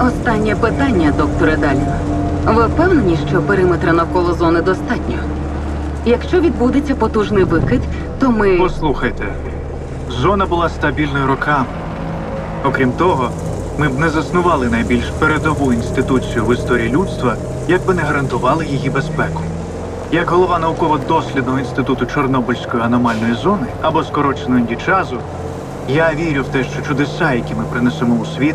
Останнє питання, докторе Далін. Ви впевнені, що периметра навколо зони достатньо? Якщо відбудеться потужний викид, то ми. Послухайте, зона була стабільною роками. Окрім того, ми б не заснували найбільш передову інституцію в історії людства, якби не гарантували її безпеку. Як голова науково-дослідного інституту Чорнобильської аномальної зони або скорочено індічазу, я вірю в те, що чудеса, які ми принесемо у світ,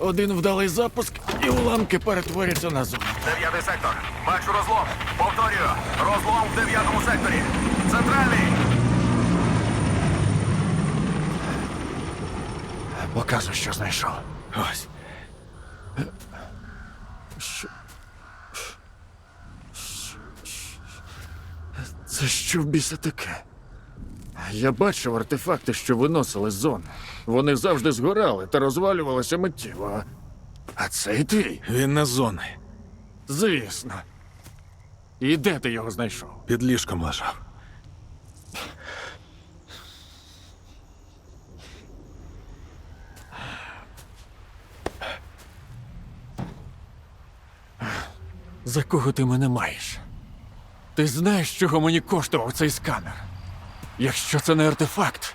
Один вдалий запуск, і уламки перетворяться на зону. Дев'ятий сектор. Бачу розлом. Повторюю. Розлом в дев'ятому секторі. Центральний. Показуй, що знайшов. Ось. Це що в біса таке? Я бачив артефакти, що виносили з зони. Вони завжди згорали та розвалювалися миттєво. А цей твій? Він на зони. Звісно. І де ти його знайшов? Під ліжком лежав. За кого ти мене маєш? Ти знаєш, чого мені коштував цей сканер? Якщо це не артефакт,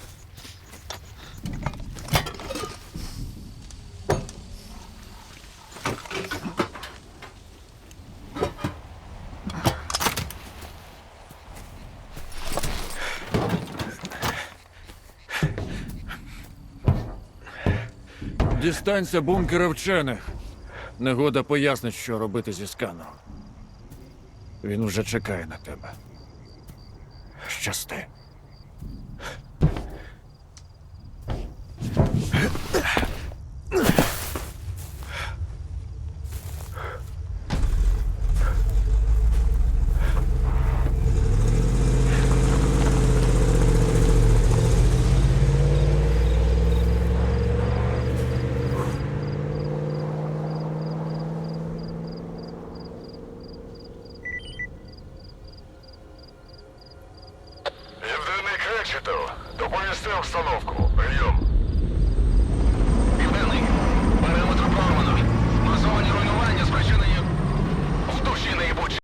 Дістанься бункера вчених. Негода пояснить, що робити зі сканом. Він уже чекає на тебе. Щасти. 12. Доповісти обстановку. Прийом.